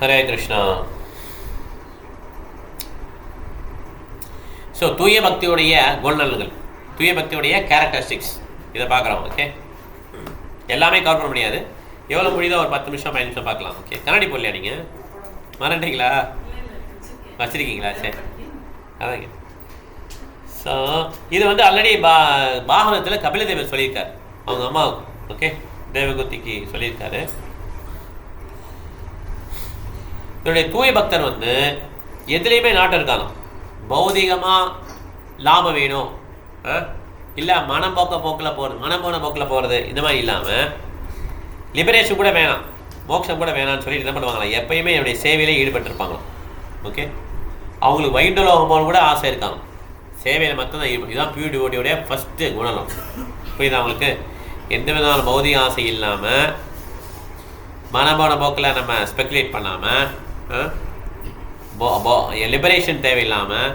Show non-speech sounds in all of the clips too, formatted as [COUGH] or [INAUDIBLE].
Hare Krishna. So தூய பக்தியுடைய குணநலன்கள் தூய பக்தியுடைய characteristics இதை பார்க்குறோம் ஓகே எல்லாமே கவர் பண்ண முடியாது. எவ்வளோ முடியுதோ ஒரு பத்து நிமிஷம் பதினஞ்சு நிமிஷம் பார்க்கலாம் ஓகே கண்ணாடி போடலையா நீங்கள் மறந்துட்டீங்களா? வச்சிருக்கீங்களா? சரி. அதாங்க. ஸோ இது வந்து ஆல்ரெடி பா பாகவதத்தில் கபிலதேவர் சொல்லியிருக்கார். அவங்க அம்மா ஓகே தேவகுத்திக்கு சொல்லியிருக்காரு. என்னுடைய தூய பக்தர் வந்து எதுலேயுமே நாட்டம் இருக்காங்க பௌதிகமாக லாபம் வேணும். இல்லை மனம் போக்க போக்கில் போகிறது மனம் போன போக்கில் போகிறது இந்த மாதிரி இல்லாமல் லிபரேஷன் கூட வேணாம். மோட்சம் கூட வேணாம்னு சொல்லி என்ன பண்ணுவாங்களா? எப்பயுமே என்னுடைய சேவையிலே ஈடுபட்டிருப்பாங்களாம். ஓகே அவங்களுக்கு வைண்டலோகம் போகணும் கூட ஆசை இருக்காங்க. சேவையில் மட்டும்தான் ஈடுபடும் இதுதான் பியூ டிவோட்டியோடைய ஃபஸ்ட்டு குணலம் புரியுது அவங்களுக்கு எந்த விதமான பௌதிக ஆசை இல்லாமல் மனமான போக்கில் நம்ம ஸ்பெக்குலேட் பண்ணாமல் லிபரேஷன் தேவையில்லாமல்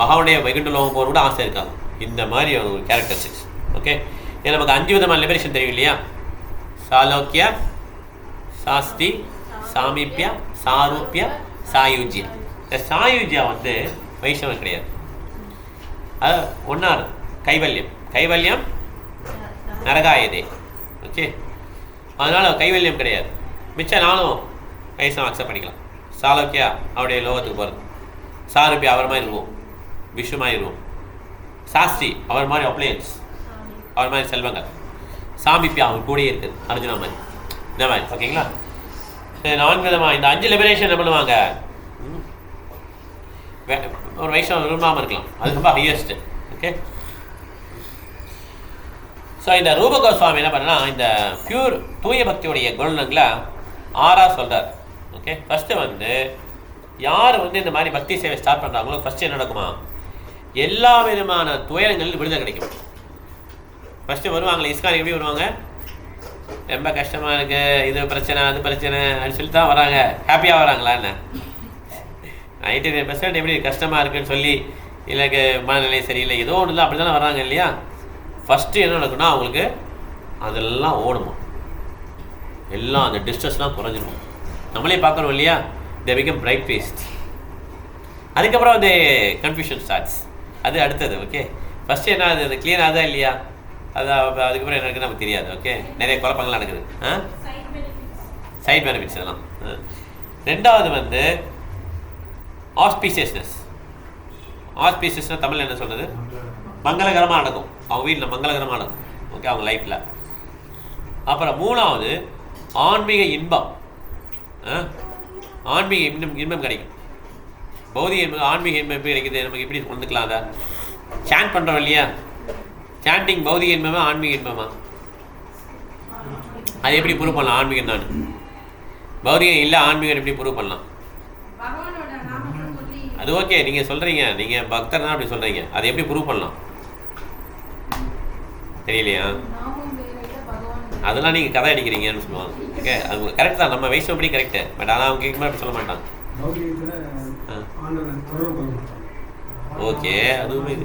பகவானுடைய வைகுண்டலோகம் போகணும் கூட ஆசை இருக்காது. இந்த மாதிரி ஒரு கேரக்டரிஸ்டிக்ஸ் ஓகே இது நமக்கு அஞ்சு விதமான லிபரேஷன் தெரியும் இல்லையா? சாலோக்கிய சாஸ்தி சாமீப்பியா சாரூப்பியா சாயுஜ்யா. இந்த சாயுஜ்யா வந்து வைஷ்ணவம் கிடையாது. அது ஒன்றாரு கைவல்யம். கைவல்யம் நரகாயதே. ஓகே அதனால் கைவல்யம் கிடையாது. மிச்சம் நானும் வைஷ்ணவம் அக்செப்ட் பண்ணிக்கலாம். சாலோக்கியா அவருடைய லோகத்துக்கு போகிறது சாருப்பியா அவர் மாதிரி இருவோம் விஷு மாதிரி இருவோம் சாஸ்திரி அவர் மாதிரி அப்ளையன்ஸ் அவர் மாதிரி செல்வங்கள். சாமிப்பியா அவர் கூடயே இருக்குது அர்ஜுனா மாதிரி. இந்த மாதிரி. ஓகேங்களா சரி நான்கு விதமாக இந்த அஞ்சு லிபரேஷன் என்ன பண்ணுவாங்க? ம். ஒரு வைஷ்ணவம் விரும்பாமல் இருக்கலாம். அது ரொம்ப ஹையஸ்ட்டு ஓகே ஸோ இந்த ரூபகோஸ்வாமி என்ன பண்ணா இந்த பியூர் தூய பக்தியுடைய குணங்களை ஆறாக சொல்கிறார் ஓகே ஃபஸ்ட்டு வந்து யார் வந்து இந்த மாதிரி பக்தி சேவை ஸ்டார்ட் பண்ணுறாங்களோ ஃபஸ்ட்டு என்ன நடக்குமா? எல்லா விதமான துயரங்களில் விடுதலை கிடைக்கும். ஃபஸ்ட்டு வருவாங்களே இஸ்கான் எப்படி வருவாங்க? ரொம்ப கஷ்டமாக இருக்குது இது பிரச்சனை அது பிரச்சனை அப்படின்னு சொல்லி தான் வராங்க. ஹாப்பியாக வராங்களா என்ன? நைன்டி நைன் பர்சன்ட் எப்படி கஷ்டமாக இருக்குன்னு சொல்லி எனக்கு மனநிலை சரியில்லை ஏதோ ஒன்று தான் அப்படி தானே வராங்க இல்லையா? ஃபஸ்ட்டு என்ன நடக்குன்னா அவங்களுக்கு அதெல்லாம் ஓடுமா எல்லாம் அந்த டிஸ்ட்ரெஸ்லாம் குறைஞ்சிடும் நம்மளே பார்க்குறோம் இல்லையா? தே பிகம் பிரைட் ஃபேஸ்ட் அதுக்கப்புறம் வந்து கன்ஃபியூஷன் ஸ்டார்ட்ஸ் அது அடுத்தது ஓகே ஃபஸ்ட்டு என்ன அது அது கிளியர் ஆகுதா இல்லையா? அது அதுக்கப்புறம் என்ன இருக்குன்னு நமக்கு தெரியாது ஓகே நிறைய குழப்பங்கள் நடக்குது. ஆ? சைட் பெனிஃபிட்ஸ் இதெல்லாம். ரெண்டாவது வந்து ஆஸ்பீசியஸ்னஸ் ஆஸ்பீசியஸ்னால் தமிழ் என்ன சொல்கிறது மங்களகரமாக நடக்கும். அவங்க வீட்டில் மங்களகரமாக நடக்கும். ஓகே அவங்க லைஃப்பில் அப்புறம் மூணாவது ஆன்மீக இன்பம்? ஆன்மீக இன்பம் இன்பம் கிடைக்கும். பௌதிக இன்பம் ஆன்மீக இன்பம் எப்படி கிடைக்குது? நமக்கு எப்படி கொண்டுக்கலாம் அதை? சாண்ட் பண்ணுறோம் இல்லையா? சாண்டிங் பௌதிக இன்பமா ஆன்மீக இன்பமா? அது எப்படி ப்ரூவ் பண்ணலாம்? ஆன்மீகம் தான். பௌதிகம் இல்லை ஆன்மீகம் எப்படி ப்ரூவ் பண்ணலாம்? அது ஓகே நீங்கள் சொல்கிறீங்க நீங்கள் பக்தர் தான் அப்படி சொல்கிறீங்க அதை எப்படி ப்ரூவ் பண்ணலாம்? தெரியலையா. அதெல்லாம் நீங்கள் கதை அடிக்கிறீங்கன்னு சொல்லுவாங்க. ஓகே அது கரெக்ட் தான். நம்ம வயசுப்படி கரெக்டு பட் ஆனால் அவங்க கேட்கும்போது அப்படி சொல்ல மாட்டாங்க. ஓகே. அதுவுமே இது.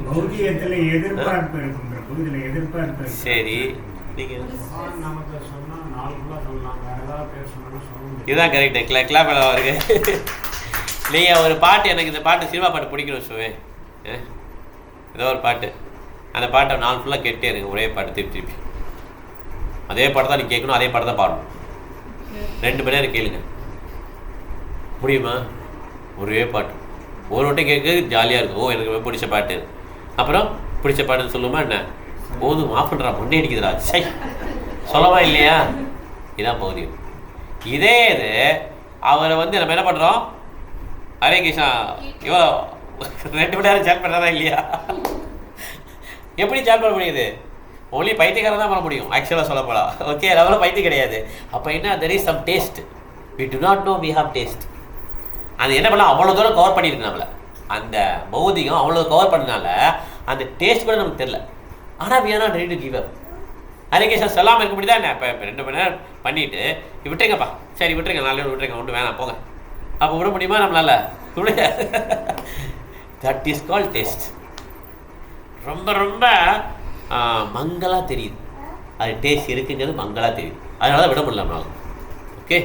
இருக்கு. சரி. நீங்கள் இதுதான் கரெக்டு கிளா கிளாப் அவருக்கு நீங்கள் ஒரு பாட்டு எனக்கு இந்த பாட்டு சினிமா பாட்டு பிடிக்கணும் சுவே? ஏதோ ஒரு பாட்டு. அந்த பாட்டை நாள் ஃபுல்லாக கேட்டே இருங்க. ஒரே பாட்டு திருப்பி திருப்பி. அதே பாட்டு தான் நீ கேட்கணும் அதே பாட்டு தான் பாடணும். ரெண்டு மணி நேரம் கேளுங்க. முடியுமா? ஒரே பாட்டு. ஒரு வட்டம் கேட்க ஜாலியாக இருக்கும். ஓ எனக்கு ரொம்ப பிடிச்ச பாட்டு. அப்புறம் பிடிச்ச பாட்டுன்னு சொல்லுமா என்ன? போதும் ஆஃப் பண்ணுறா மொண்டை அடிக்குதுடா. சை. சொல்லவா இல்லையா? இதான் பௌதியம் இதே இது அவரை வந்து நம்ம என்ன பண்ணுறோம் அரே கிருஷ்ணா இவ்வளோ ரெண்டு மணி நேரம் சேட் பண்ணுறதா இல்லையா? எப்படி சேட் பண்ண முடியுது? ஒன்லி பைத்தியக்காரன் தான் பண்ண முடியும். ஆக்சுவலாக சொல்ல போகலாம் ஓகே லெவலில் பைத்தியம் கிடையாது. அப்போ என்ன? There is some taste we do not know we have taste அது என்ன பண்ணலாம்? அவ்வளோ தூரம் கவர் பண்ணியிருக்கு நம்மளை. அந்த பௌதிகம் அவ்வளோ கவர் பண்ணனால அந்த டேஸ்ட் கூட நமக்கு தெரில ஆனால் we are not ready to give up allegation சொல்லாமல் இருக்க முடியுதா? நான் இப்போ ரெண்டு மணி நேரம் பண்ணிவிட்டு விட்டுருங்கப்பா. சரி விட்டுருங்க. நாலு விட்டுருங்க. ஒன்று வேணாம். போங்க. அப்போ விட முடியுமா நம்மளால? விடுங்க தட் இஸ் கால் டேஸ்ட் ரொம்ப ரொம்ப மங்களாக தெரியுது. அது டேஸ்ட் இருக்குங்கிறது மங்களாக தெரியுது. அதனால தான் விட முடியல நம்மளால. ஓகே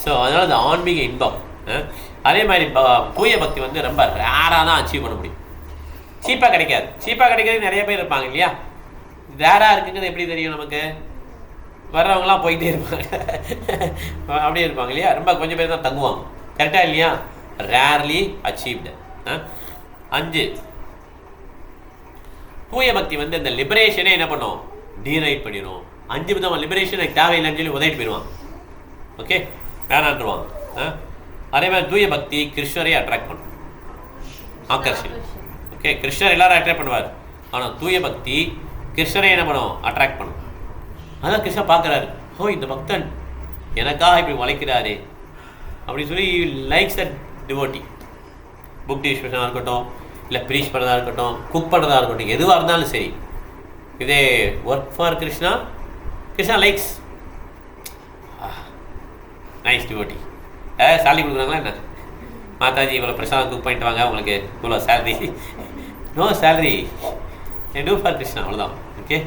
ஸோ அதனால் அந்த ஆன்மீக இன்பம் அதே மாதிரி தூய பக்தி வந்து ரொம்ப ரேராக தான் அச்சீவ் பண்ண முடியும். சீப்பாக கிடைக்காது. சீப்பாக கிடைக்கிறது நிறைய பேர் இருப்பாங்க இல்லையா? ரேராக இருக்குங்கிறது எப்படி தெரியும் நமக்கு? வர்றவங்களாம் போயிட்டே இருப்பாங்க. [LAUGHS] அப்படியே இருப்பாங்க இல்லையா? ரொம்ப கொஞ்சம் பேர் தான் தங்குவாங்க. கரெக்டாக இல்லையா? ரேர்லி அச்சீவ்டு அஞ்சு தூய பக்தி வந்து இந்த லிபரேஷனே என்ன பண்ணும்? டீரைட் பண்ணிடும் அஞ்சு விதமாக லிபரேஷன் எனக்கு தேவையில்லைன்னு சொல்லி உதவிட்டு போயிடுவான். ஓகே வேணான்றுவான். ஆ? அதே மாதிரி தூய பக்தி கிருஷ்ணரை அட்ராக்ட் பண்ணும். ஆக்கர்ஷன். ஓகே கிருஷ்ணர் எல்லாரும் அட்ராக்ட் பண்ணுவார். ஆனால் தூய பக்தி கிருஷ்ணரை என்ன பண்ணும்? அட்ராக்ட் பண்ணும். அதான் கிருஷ்ணன் பார்க்குறாரு. ஓ இந்த பக்தன் எனக்காக இப்படி உழைக்கிறாரு. அப்படின்னு சொல்லி லைக்ஸ் அட் டிவோட்டி புக் டிஸ்பிஷனாக இருக்கட்டும் இல்லை ப்ரீச் பண்ணுறதா இருக்கட்டும் குக் பண்ணுறதா இருக்கட்டும் எதுவாக இருந்தாலும் சரி. இதே work for Krishna Krishna likes nice devotee a salary கொடுக்குறாங்களா என்ன? மாதாஜி இவ்வளோ பிரசாதம் குக் பண்ணிட்டு வாங்க உங்களுக்கு இவ்வளோ salary no salary do for Krishna அவ்வளோதான் ஓகே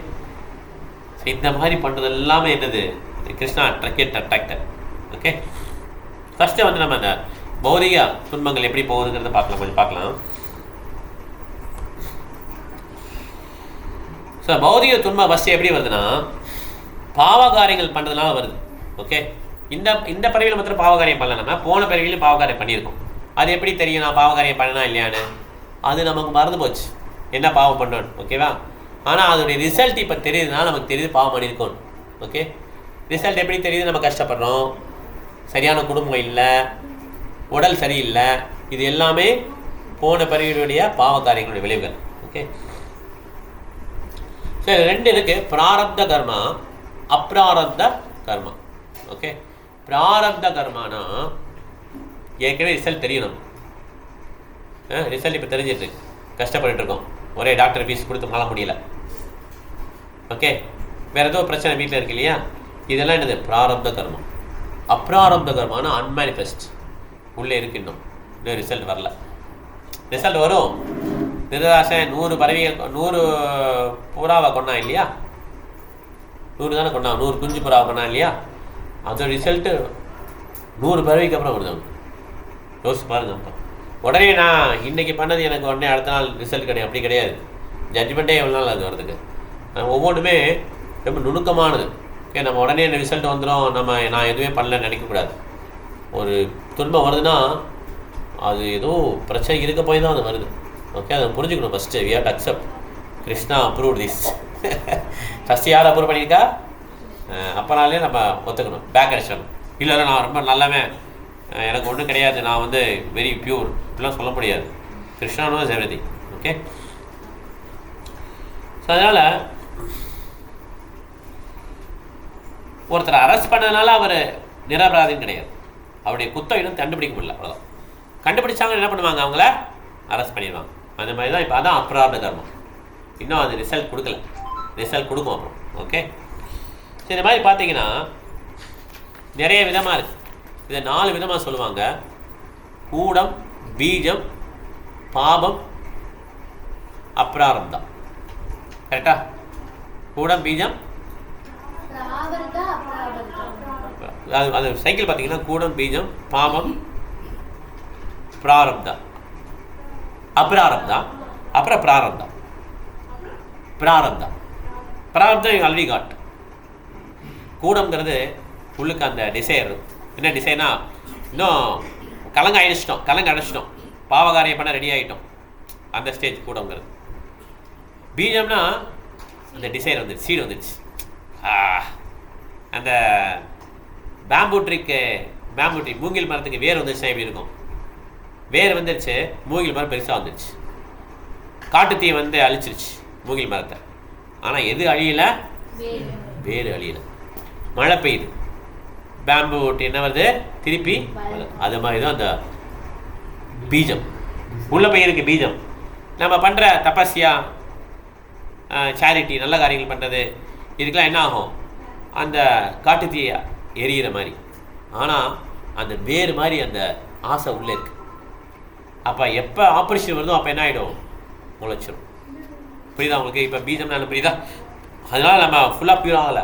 ஸோ இந்த மாதிரி பண்ணுறது எல்லாமே என்னது? Krishna attract attractor okay first வந்து நம்ம அந்த பௌதிக துன்பங்கள் எப்படி போகுதுங்கிறத பார்க்கலாம் கொஞ்சம் பார்க்கலாம். ஸோ பௌதிக துன்பம் ஃபஸ்ட்டு எப்படி வருதுன்னா பாவகாரியங்கள் பண்ணுறதுனால வருது. ஓகே இந்த இந்த பிறவியில் மாத்திரம் பாவகாரியம் பண்ணலன்னா போன பிறவிலையும் பாவகாரியம் பண்ணியிருக்கோம். அது எப்படி தெரியும்? நான் பாவகாரியம் பண்ணனா இல்லையான்னு? அது நமக்கு மறந்து போச்சு. என்ன பாவம் பண்ணோன்னு? ஓகேவா ஆனால் அதோடைய ரிசல்ட் இப்போ தெரியுதுன்னா நமக்கு தெரியுது பாவம் பண்ணியிருக்கோம் ஓகே ரிசல்ட் எப்படி தெரியுது? நம்ம கஷ்டப்படுறோம். சரியான குடும்பம் இல்லை. உடல் சரியில்லை. இது எல்லாமே போன பிறவியுடைய பாவ காரியங்களுடைய விளைவுகள். ஓகே சரி ரெண்டு இருக்கு. பிராரப்த கர்மா அப்ராரப்த கர்மா. ஓகே பிராரப்த கர்மானா ஏற்கனவே ரிசல்ட் தெரியணும் ரிசல்ட் இப்போ தெரிஞ்சிட்டு கஷ்டப்பட்டு இருக்கோம் ஒரே டாக்டர் ஃபீஸ் கொடுத்து வாழ முடியல. ஓகே வேற ஏதோ பிரச்சனை வீட்டில் இருக்கு இல்லையா? இதெல்லாம் என்னது? பிராரப்த கர்மம் அப்ராரப்த கர்மானா அன்மேனிஃபெஸ்ட் உள்ளே இருக்கு இன்னும். இன்னும் ரிசல்ட் வரல. ரிசல்ட் வரும். திருதாசன் நூறு பறவைகள் நூறு புறாவை கொண்டான் இல்லையா? நூறு தானே கொண்டான் நூறு குஞ்சு புறாவை கொண்டான் இல்லையா? அதோட ரிசல்ட்டு நூறு பறவைக்கு அப்புறம் வருது யோசிச்சு பாருங்க அப்போ. உடனே நான் இன்னைக்கு பண்ணது எனக்கு உடனே அடுத்த நாள் ரிசல்ட் கிடையாது. அப்படி கிடையாது. ஜட்ஜ்மெண்ட்டே எவ்வளோ நாள் அது வரதுக்கு ஒவ்வொன்றுமே ரொம்ப நுணுக்கமானது. ஓகே நம்ம உடனே இந்த ரிசல்ட் வந்துடும் நம்ம நான் எதுவுமே பண்ணலன்னு நினைக்கக்கூடாது ஒரு துன்பம் வருதுன்னா அது ஏதோ பிரச்சனை இருக்க போய் தான் அது வருது. ஓகே அதை புரிஞ்சுக்கணும் first we have accept Krishna approve this first யார் அப்ரூவ் பண்ணியிருக்கா? அஹ் அப்பனாலே நம்ம ஒத்துக்கணும். பேக் அடிச்சிடணும் இல்லை இல்லை நான் ரொம்ப நல்லவன். எனக்கு ஒன்றும் கிடையாது. நான் வந்து வெரி பியூர் இப்படிலாம் சொல்ல முடியாது. Krishna knows every okay so அதனால் ஒருத்தர் அரெஸ்ட் பண்ணதுனால அவர் நிராபராதம் கிடையாது. அவருடைய குத்தம் இன்னும் கண்டுபிடிக்க முடியல. அவ்வளோதான் கண்டுபிடிச்சாங்க என்ன பண்ணுவாங்க அவங்கள? அரெஸ்ட் பண்ணிடுவாங்க. அந்த மாதிரி தான் இப்போ அதான் அப்ராத கர்மம் இன்னும் அது ரிசல்ட் கொடுக்கல. ரிசல்ட் கொடுக்கும் அப்புறம். ஓகே சரி இந்த மாதிரி பார்த்தீங்கன்னா நிறைய விதமாக இருக்குது இதை நாலு விதமாக சொல்லுவாங்க. கூடம் பீஜம் பாபம் அப்ராரப்தம் கரெக்டா கூடம் பீஜம்? அது அது சைக்கிள் பார்த்தீங்கன்னா கூடம் பீஜம் பாபம் பிராரப்தா அப்ராரப்தா அப்புறம் பிராரப்தா. பிராரப்தா பிராரப்தம் ஆல்ரெடி காட் கூடம்ங்கிறது உள்ளுக்கு அந்த டிசைர் என்ன டிசைனா இன்னும் கலங்க அடிச்சிட்டோம் கலங்க அடைச்சிட்டோம் பாவகாரியம் பண்ண ரெடி ஆகிட்டோம் அந்த ஸ்டேஜ் கூடங்கிறது பீஜம்னா அந்த டிசைர் வந்துடுச்சு சீடு வந்துடுச்சு அந்த பேம்பு ட்ரிக்கு பேம்பு ட்ரீ மூங்கில் மரத்துக்கு வேர் வந்துச்சுன்னா எப்படி இருக்கும்? வேர் வந்துருச்சு மூங்கில் மரம் பெருசாக வந்துருச்சு. காட்டுத்தீ வந்து அழிச்சிருச்சு மூங்கில் மரத்தை. ஆனால் எது அழியல? வேறு அழியல. மழை பெய்யுது. பேம்பு ஓட்டு என்ன வருது? திருப்பி அது மாதிரி தான் அந்த பீஜம். உள்ள பையனுக்கு பீஜம். நம்ம பண்ணுற தபஸ்யா சேரிட்டி நல்ல காரியங்கள் பண்ணுறது இதுக்கெல்லாம் என்ன ஆகும்? அந்த காட்டுத்தீ எரியிற மாதிரி. ஆனால் அந்த வேறு மாதிரி அந்த ஆசை உள்ளே இருக்கு. அப்போ எப்போ ஆப்ரேஷன் வருதோ அப்போ என்ன ஆகிடும் முளைச்சிடும் புரியுதா உங்களுக்கு? இப்போ பீஜம் நல்ல புரியுதா? அதனால நம்ம ஃபுல்லாக பியூர் ஆகலை.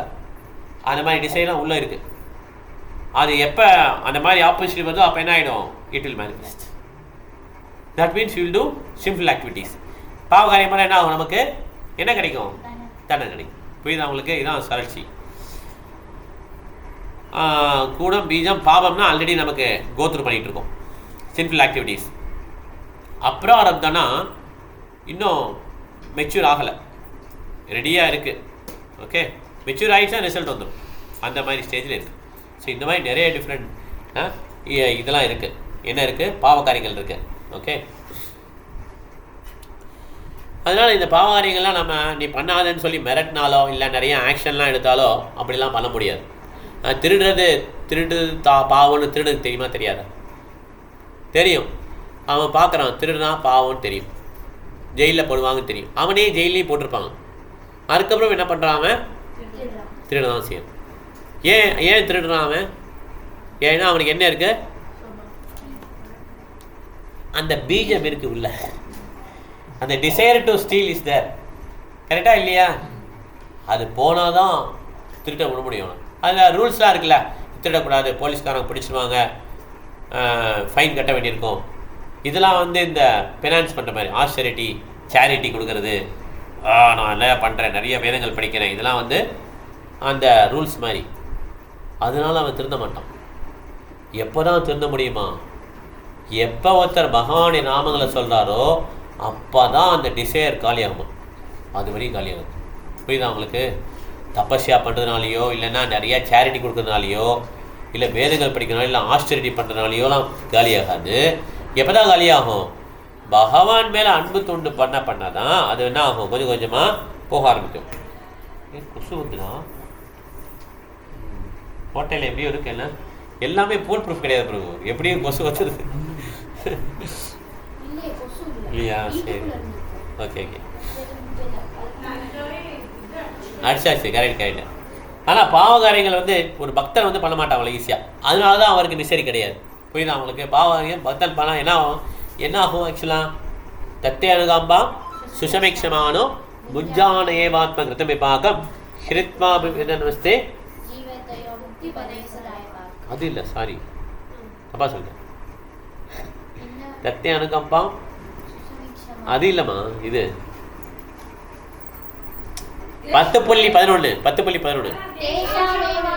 அந்த மாதிரி டிசைன்லாம் உள்ளே இருக்குது அது எப்போ அந்த மாதிரி ஆப்பர்ச்சுனிட்டி வருதோ அப்போ என்ன ஆகிடும் it will manifest that means will do simple activities பாவ காரியமாக என்ன ஆகும் நமக்கு? என்ன கிடைக்கும்? தண்டனை கிடைக்கும். புரியுதா உங்களுக்கு? இதான் சரட்சி கூடம் பீஜம் பாவம்னா ஆல்ரெடி நமக்கு கோத்ரூ பண்ணிகிட்டு இருக்கோம். சிம்பிள் ஆக்டிவிட்டீஸ் அப்புறம் ஆரம்பித்தோன்னா இன்னும் மெச்சூர் ஆகலை. ரெடியாக இருக்குது ஓகே மெச்சூர் ஆகிடுச்சா ரிசல்ட் வந்துடும் அந்த மாதிரி ஸ்டேஜில் இருக்குது ஸோ இந்த மாதிரி நிறைய டிஃப்ரெண்ட் இதெல்லாம் இருக்குது என்ன இருக்குது பாவகாரியங்கள் இருக்குது ஓகே அதனால் இந்த பாவகாரியங்கள்லாம் நம்ம நீ பண்ணாதன்னு சொல்லி மிரட்டினாலோ இல்லை நிறைய ஆக்ஷன்லாம் எடுத்தாலோ அப்படிலாம் பண்ண முடியாது. திருடுறது திருடு தா பாவம்னு திருடுறது தெரியுமா? தெரியாது? தெரியும். அவன் பார்க்குறான் திருடுனா பாவம்னு தெரியும். ஜெயிலில் போடுவாங்கன்னு தெரியும். அவனே ஜெயிலையும் போட்டிருப்பாங்க. அதுக்கப்புறம் என்ன பண்ணுறான் அவன்? திருட தான் செய்யும் ஏன் ஏன் திருடுறான் அவன்? ஏன்னா அவனுக்கு என்ன இருக்கு? அந்த பீஜம் இருக்கு உள்ள. அந்த desire to steal is there கரெக்டாக இல்லையா? அது போனால் தான் திருட்ட விட முடியும் அதில் ரூல்ஸ்லாம் இருக்குல்ல. திருடக்கூடாது போலீஸ்காரங்க பிடிச்சிருவாங்க. ஃபைன் கட்ட வேண்டியிருக்கும். இதெல்லாம் வந்து இந்த ஃபினான்ஸ் பண்ணுற மாதிரி ஆஸ்டரிட்டி சேரிட்டி கொடுக்கறது. நான் நிறையா பண்ணுறேன் நிறைய வேதங்கள் படிக்கிறேன். இதெல்லாம் வந்து அந்த ரூல்ஸ் மாதிரி. அதனால அவன் திருந்த மாட்டான். எப்போ தான் திருந்த முடியுமா? எப்போ ஒருத்தர் பகவானுடைய நாமங்களை சொல்கிறாரோ அப்போ தான் அந்த டிசையர் காலியாகும்? அது வரையும் காலியாகும் புரியுதா அவங்களுக்கு தபஸ்யா பண்ணுறதுனாலையோ இல்லைன்னா நிறையா சேரிட்டி கொடுக்கறதுனாலையோ இல்லை வேதங்கள் படிக்கிறனால இல்லை ஆஸ்டரிட்டி பண்ணுறதுனாலையோலாம் காலியாகாது. எப்போ தான் காலியாகும்? பகவான் மேலே அன்பு தொண்டு பண்ண பண்ண தான் அது என்ன ஆகும்? கொஞ்சம் கொஞ்சமாக போக ஆரம்பிக்கும். கொசு வந்துடும் ஹோட்டலில் எப்படியும் இருக்கு என்ன எல்லாமே போல் ப்ரூஃப் கிடையாது பிரபு எப்படியும் கொசு வச்சிருது. கொசு இல்லையா? சரி. ஓகே ஓகே அடிச்சாச்சு கரெக்ட் கரெக்ட் ஆனால் பாவகாரியங்கள் வந்து ஒரு பக்தர் வந்து பண்ண மாட்டாங்களே ஈஸியாக அதனால தான் அவருக்கு மிஸ்டரி கிடையாது. புரியுதா அவங்களுக்கு பாவகாரியம் பக்தன் பண்ண என்ன ஆகும்? என்ன ஆகும் ஆக்சுவலாக தத்தே அணுகாம்பா? சுஷமிக்ஷமானோ? முஞ்சான ஏவாத்ம கிருத்தமை பாகம் ஹிருத்மா நமஸ்தே. அது இல்லை சாரி அப்பா சொல்லுங்க தத்தே சுசுமிக்ஷமா? அது இல்லைம்மா இது. பத்து புள்ளி பதினொன்று பத்து புள்ளி பதினொன்று தேஷாமேவ.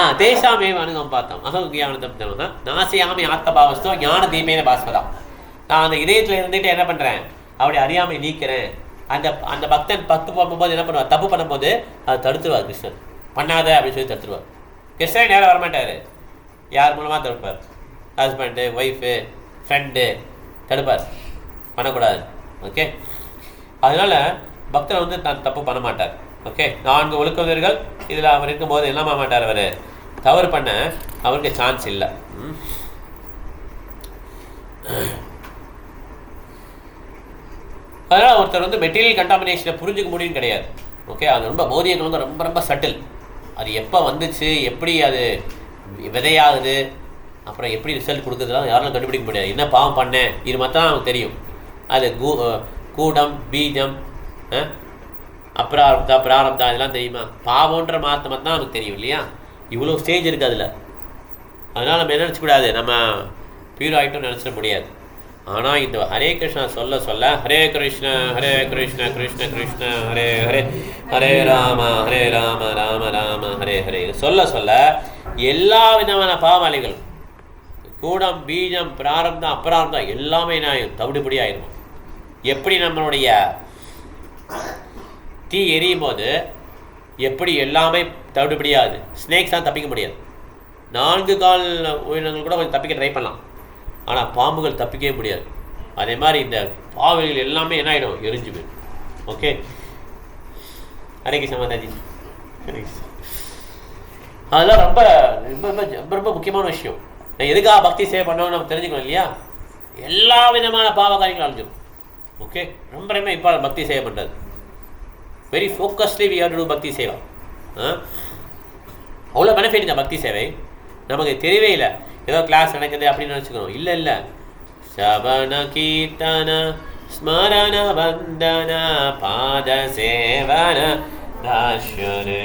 ஆ தேசாமேவ அணுகம் பார்த்தோம் அகம் ஞானதம் தமக நாசியாமி ஆத்மபாவஸ்தோ ஞான தீபேன பாஸ்வதா. நான் அந்த இதயத்தில் இருந்துட்டு என்ன பண்ணுறேன் அவருடைய அறியாமை நீக்கிறேன். அந்த அந்த பக்தன் பத்து பண்ணும்போது என்ன பண்ணுவார்? தப்பு பண்ணும்போது அதை தடுத்துருவார் கிருஷ்ணன் பண்ணாத அப்படின்னு சொல்லி தடுத்துருவார். கிருஷ்ணன் நேரம் வரமாட்டார். யார் மூலமாக தடுப்பார்? ஹஸ்பண்டு ஒய்ஃபு ஃப்ரெண்டு தடுப்பார். பண்ணக்கூடாது. ஓகே அதனால பக்தர் வந்து தான் தப்பு பண்ண மாட்டார். ஓகே நான்கு ஒழுக்கவர்கள் இதில் அவர் இருக்கும்போது என்ன மாட்டார் அவர்? தவறு பண்ண அவருக்கு சான்ஸ் இல்லை. ம். அதனால் ஒருத்தர் வந்து மெட்டீரியல் கண்டாமினேஷனை புரிஞ்சுக்க முடியும் கிடையாது. ஓகே அது ரொம்ப போதியங்கள் வந்து ரொம்ப ரொம்ப சட்டில் அது எப்போ வந்துச்சு எப்படி அது விதையாகுது அப்புறம் எப்படி ரிசல்ட் கொடுக்குறதுலாம் யாரும் கண்டுபிடிக்க முடியாது. என்ன பாவம் பண்ணேன்? இது மட்டும் தான் நமக்கு தெரியும். அது கூ கூடம் பீஜம் அப்ராரப்தா பிராரப்தா இதெல்லாம் தெரியுமா? பாவம்ன்ற மாற்றம் தான் நமக்கு தெரியும் இல்லையா? இவ்வளோ ஸ்டேஜ் இருக்குது அதில். அதனால் நம்ம என்ன நினச்சக்கூடாது நம்ம பியூர் ஆகிட்டும் நினச்சிட முடியாது. ஆனால் இந்த ஹரே கிருஷ்ணா சொல்ல சொல்ல ஹரே கிருஷ்ண ஹரே கிருஷ்ண கிருஷ்ண கிருஷ்ண ஹரே ஹரே ஹரே ராம ஹரே ராம ராம ராம ஹரே ஹரே. சொல்ல சொல்ல எல்லா விதமான பாவலைகள் கூடம் பீஜம் பிராரப்தம் அப்ராரப்தம் எல்லாமே என்ன ஆயிரும்? தவிடுபடி ஆயிடும் எப்படி நம்மளுடைய தீ எரியும் போது எப்படி எல்லாமே தவிடுபடியாது. ஸ்னேக்ஸ் தான் தப்பிக்க முடியாது. நான்கு கால் உயிரினங்கள் கூட கொஞ்சம் தப்பிக்க ட்ரை பண்ணலாம். ஆனால் பாம்புகள் தப்பிக்கவே முடியாது. அதே மாதிரி இந்த பாவைகள் எல்லாமே என்ன ஆகிடும் எரிஞ்சு போயிடும். ஓகே ஹரே கிருஷ்ண மாதாஜி அதெல்லாம் ரொம்ப ரொம்ப ரொம்ப ரொம்ப ரொம்ப முக்கியமான விஷயம். நான் எதுக்காக பக்தி சேவை பண்ணணும்னு நம்ம தெரிஞ்சுக்கணும் இல்லையா? எல்லா விதமான பாவ காரியங்களும் அழிஞ்சிடும் ஓகே ரொம்ப ரொம்ப இப்போ பக்தி சேவை பண்ணுறது very focusly we are to bhakti seva அவ்வளோ பெனிஃபிட் இந்த பக்தி சேவை. நமக்கு தெரியவே இல்லை. ஏதோ கிளாஸ் நடக்குது அப்படின்னு நினச்சிக்கிறோம் இல்லை இல்லை. சவண கீர்த்தன ஸ்மரண வந்தன பாத சேவன தாஷ்யனு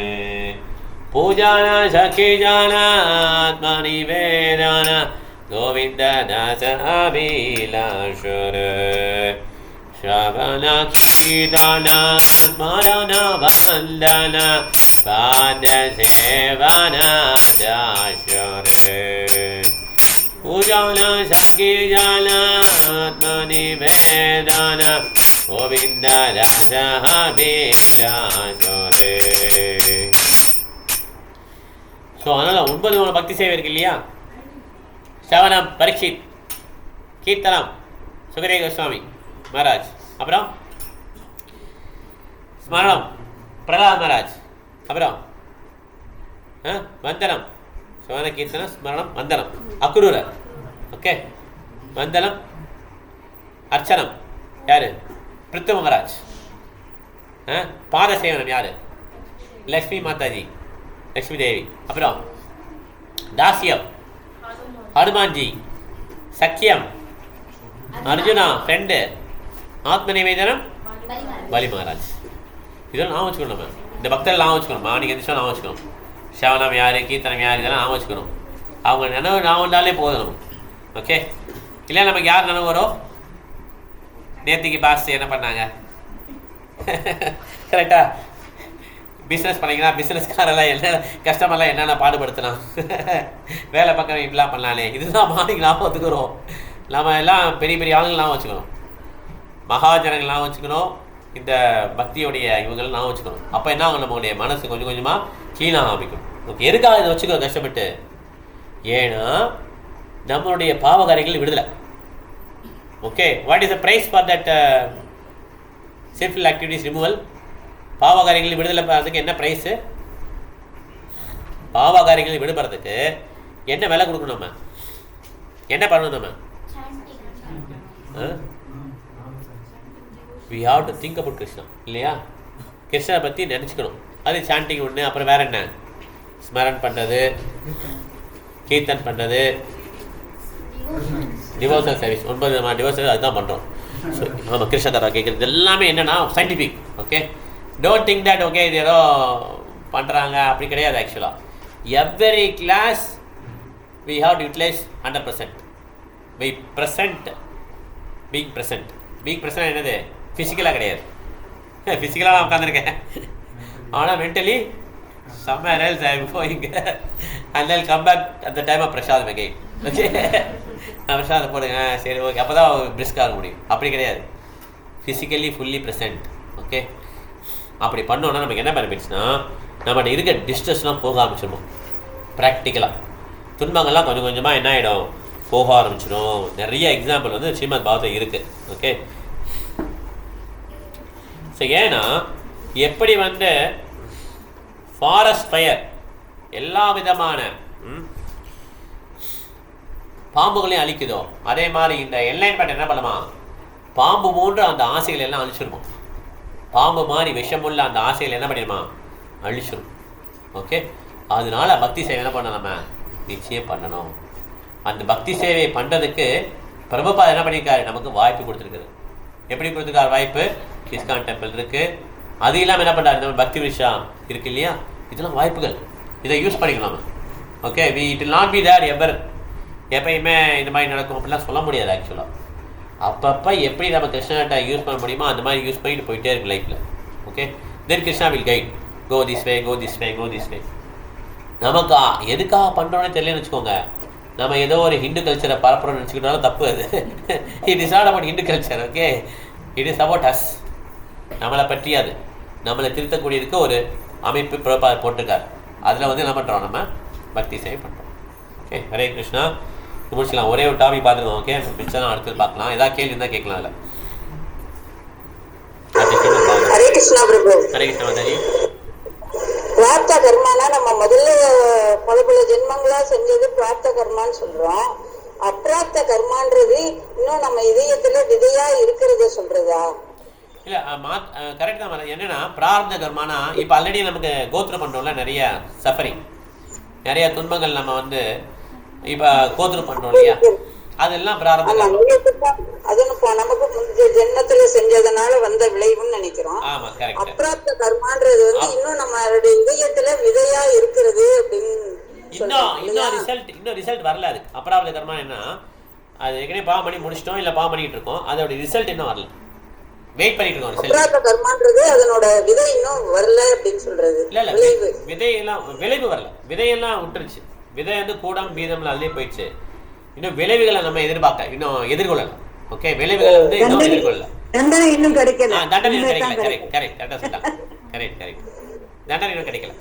பூஜான சகிஜான ஆத்ம நிவேதான கோவிந்த நாச அபிலாஷரு श्रवण कीर्तन स्मरण वन्दन पाद सेवन दाशुर पूजन सखी जानात्मनिवेदन गोविन्द दास अभिलाषुर ஸோ அதனால் ஒன்பது மூணு பக்தி சேவை இருக்கு இல்லையா சவனம் பரீட்சித் கீர்த்தனம் சுகரே கோஸ்வாமி மகாராஜ். அப்புறம்? ஸ்மரணம். பிரகலாத் மகாராஜ். அப்புறம்? வந்தனம். சவன கீர்த்தனம் ஸ்மரணம் வந்தனம். அக்ரூரர் ஓகே. வந்தனம். அர்ச்சனம். யாரு? பிருத்து மகாராஜ். பாத சேவனம் யாரு? லக்ஷ்மி மாதாஜி. லக்ஷ்மி தேவி. அப்புறம்? தாசியம். ஹனுமான்ஜி. சக்கியம். அர்ஜுனா. ஃப்ரெண்டு ஆத்ம நிவேதனம் பலி மகாராஜ். இதெல்லாம் நான் வச்சுக்கணும் நம்ம. இந்த பக்தர்கள் நான் வச்சுக்கணும். மார்னிங் எந்திரிச்சா நான் வச்சுக்கணும். சேவனம் யார் கீர்த்தனம் யார் இதெல்லாம் நான் வச்சுக்கணும். அவங்க நினைவு நான் வந்தாலே போதும். ஓகே இல்லை நமக்கு யார் நினைவு வரும்? நேத்திக்கு பாஸ் என்ன பண்ணாங்க? கரெக்டா பிஸ்னஸ் பண்ணிக்கலாம் பிஸ்னஸ்காரெல்லாம் என்ன கஸ்டமர்லாம் என்னென்ன பாடுபடுத்தலாம்? [LAUGHS] வேலை பக்கம் இப்படிலாம் பண்ணலானே இதுதான் மார்னிங் லாபம் ஒத்துக்கிறோம் நம்ம எல்லாம் பெரிய பெரிய ஆளுங்களாம் வச்சுக்கணும். மகாஜனங்கள்லாம் வச்சுக்கணும். இந்த பக்தியுடைய இவங்கள்லாம் வச்சுக்கணும். அப்போ என்ன ஆகும் நம்மளுடைய மனசு கொஞ்சம் கொஞ்சமாக கீழாக ஆரம்பிக்கும். ஓகே எதுக்காக இதை வச்சுக்கணும் கஷ்டப்பட்டு? ஏன்னா நம்மளுடைய பாவகாரிகள் விடுதலை. Okay what is the price for that simple activities removal பாவகாரிகள் விடுதலை பெறதுக்கு என்ன ப்ரைஸு பாவகாரிகள் விடுபடுறதுக்கு என்ன விலை கொடுக்கணும் நம்ம? என்ன பண்ணணும் நம்ம? We have to think about Krishna இல்லையா? கிருஷ்ணனை பற்றி நினச்சிக்கணும். அது சாண்டிங் ஒன்று அப்புறம் வேற என்ன? ஸ்மரன் பண்ணுறது கீர்த்தன் பண்ணுறது டிவோர்சல் சர்வீஸ் ஒன்பது நம்ம டிவோர்சல் அதுதான் பண்ணுறோம் ஸோ ஆமாம் கிருஷ்ண கதா கேட்குறது எல்லாமே என்னென்னா scientific okay don't think that okay இது ஏதோ பண்ணுறாங்க அப்படி கிடையாது ஆக்சுவலாக every class we have to utilize hundred percent we present being present being present என்னது? ஃபிசிக்கலாக கிடையாது. ஃபிசிக்கலாக நான் உட்காந்துருக்கேன் ஆனால் மென்டலி செம்ம ரயில் I am going and அந்த come back at the time of prasadam again. Okay பிரசாதம் போடுங்க. சரி ஓகே அப்போ தான் பிரிஸ்காக இருக்க முடியும். அப்படி கிடையாது. ஃபிசிக்கலி ஃபுல்லி ப்ரெசன்ட் ஓகே அப்படி பண்ணோன்னா நமக்கு என்ன பெனிஃபிட்ஸ்னா நம்மகிட்ட இருக்க டிஸ்டன்ஸ்லாம் போக ஆரம்பிச்சிடும் ப்ராக்டிக்கலாக துன்பங்கள்லாம் கொஞ்சம் கொஞ்சமாக என்ன ஆகிடும் போக ஆரம்பிச்சிடும் நிறைய எக்ஸாம்பிள் வந்து ஸ்ரீமத் பாவத்தை இருக்குது ஓகே ஸோ ஏன்னா எப்படி வந்து ஃபாரஸ்ட் ஃபயர் எல்லா விதமான பாம்புகளையும் அழிக்குதோ? அதே மாதிரி இந்த என்லைன்மெண்ட் என்ன பண்ணுமா? பாம்பு போன்ற அந்த ஆசைகள் எல்லாம் அழிச்சிருக்கும் பாம்பு மாதிரி விஷமுள்ள அந்த ஆசைகள் என்ன பண்ணிடுமா அழிச்சிடும் ஓகே? அதனால பக்தி சேவை என்ன பண்ண நம்ம? நிச்சயம் பண்ணணும். அந்த பக்தி சேவையை பண்ணுறதுக்கு பிரபுபா என்ன பண்ணியிருக்காரு நமக்கு வாய்ப்பு கொடுத்துருக்குது எப்படி கொடுத்துருக்காரு வாய்ப்பு? இஸ்கான் டெம்பிள் இருக்குது அது இல்லாமல் என்ன பண்ணுறாரு இந்த பக்தி விஷா இருக்கு இல்லையா? இதெல்லாம் வாய்ப்புகள். இதை யூஸ் பண்ணிக்கலாம்? Okay we it will not be there ever எப்பயுமே இந்த மாதிரி நடக்கும் அப்படிலாம் சொல்ல முடியாது ஆக்சுவலாக அப்பப்போ எப்படி நம்ம கிருஷ்ணாட்ட யூஸ் பண்ண முடியுமோ அந்த மாதிரி யூஸ் பண்ணிட்டு போயிட்டே இருக்கு லைஃப்பில் okay then Krishna will guide go this way go this way go this way நமக்கு எதுக்காக பண்ணுறோன்னு தெரியலன்னு வச்சுக்கோங்க. நம்ம ஏதோ ஒரு ஹிந்து கல்ச்சரை பரப்புறோம்னு நினச்சிக்கிட்டாலும் தப்பு அது. It is not about Hindu culture okay it is about us நம்மளை பற்றி அது. நம்மளை திருத்தக்கூடியதுக்கு ஒரு அமைப்பு போட்டிருக்கார். அதில் வந்து என்ன பண்ணுறோம் நம்ம? பக்தி சேவை பண்ணுறோம். ஓகே ஹரே கிருஷ்ணா. முடிச்சுக்கலாம். ஒரே ஒரு டாபிக் பார்த்துருக்கோம் ஓகே மிச்சம் அடுத்து பார்க்கலாம். ஏதாவது கேள்வி இருந்தால் கேட்கலாம் ஹரே கிருஷ்ணா பிரபு. ஹரே கிருஷ்ணா மாதாஜி. பிரார்த்த கர்மானா நம்ம முதல்ல பல பல ஜென்மங்களா செஞ்சது பிரார்த்த கர்மான்னு சொல்றோம். அப்பிரார்த்த கர்மான்றது இன்னும் நம்ம இதயத்துல விதையா இருக்கிறத சொல்றதா? இல்லை மா கரெக்ட் தான் என்னன்னா பிரார்த்த கர்மானா இப்போ ஆல்ரெடி நமக்கு கோத்ரு பண்ணுறோம்ல நிறைய சஃபரிங் நிறைய துன்பங்கள் நம்ம வந்து இப்போ கோத்ரு பண்ணுறோம் இல்லையா? அதெல்லாம் பிராரத ஆமா கர்மம் நியத்துக்கும் அதுன்னு இப்போ நமக்கு ஜென்மத்துல செஞ்சதுனால வந்த விளைவுன்னு நினைக்கிறோம். ஆமா கரெக்ட் அப்பிராப்த கர்மான்றது வந்து இன்னும் நம்மளுடைய இதயத்துல விதையா இருக்கிறது அப்படின்னு இன்னும்? ரிசல்ட் இன்னும் ரிசல்ட் வரல அதுக்கு அபராத கர்மா என்ன அது ஏற்கனவே பாவம் பண்ணி முடிச்சிட்டோம் இல்ல பாவம் பண்ணிட்டு இருக்கோம். அதோட ரிசல்ட் இன்னும் வரல. வெயிட் பண்ணிட்டு இருக்கோம் அப்பிராப்த கர்மான்றது அதனோட விதை இன்னும் வரல அப்படின்னு சொல்றது. இல்ல இல்ல விளைவு. விதையெல்லாம் விளைவு வரல. விதையெல்லாம் விட்டுருச்சு. விதை வந்து கூடம் மீதம்ல அதுலயே போயிடுச்சு. இன்னும் விளைவுகளை நம்ம எதிர்பார்க்க இன்னும் எதிர்கொள்ளலாம் ஓகே விளைவுகளை வந்து இன்னும் எதிர்கொள்ளல. தண்டனை இன்னும் கிடைக்கல. தண்டனை கிடைக்கல. கரெக்ட் கரெக்ட் கரெக்டா சொல்லிட்டாங்க கரெக்ட் கரெக்ட் தண்டனை இன்னும் கிடைக்கல.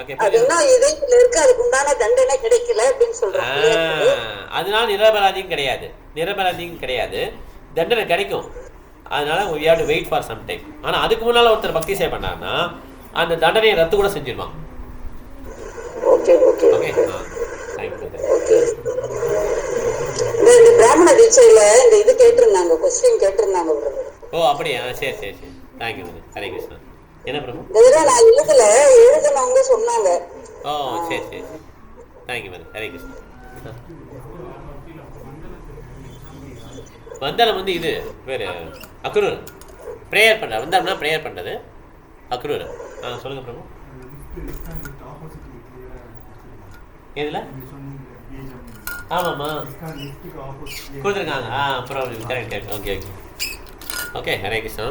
ஓகே அதுக்கு உண்டான தண்டனை கிடைக்கல அப்படின்னு இல்லையா? அதனால நிரபராதியும் கிடையாது. நிரபராதியும் கிடையாது. தண்டனை கிடைக்கும். அதனால we have to wait for some time ஆனா அதுக்கு முன்னால ஒருத்தர் பக்தி சேவை பண்ணாருன்னா அந்த தண்டனையை ரத்து கூட செஞ்சிருவாங்க ஓகே ஓகே ஓகே இந்த பிராமண தீட்சையில இந்த இது கேட்டிருந்தாங்க கொஸ்டின் கேட்டிருந்தாங்க ஓ அப்படியா? சரி சரி சரி. Thank you Hare Krishna. என்ன பிரபு? நான் எழுதல எழுதுனவங்க சொன்னாங்க. ஓ சரி சரி தேங்க்யூ மேடம் ஹரே கிருஷ்ணா. வந்தாலும் வந்து இது வேறு அக்ரூர். ப்ரேயர் பண்ணுற வந்தனம்னா ப்ரேயர் பண்ணுறது அக்ரூர். ஆ சொல்லுங்கள் பிரபு. எதில்? ஆமாம்மா. கொடுத்துருக்காங்க. ஆ அப்புறம் correct correct okay okay okay Hare Krishna.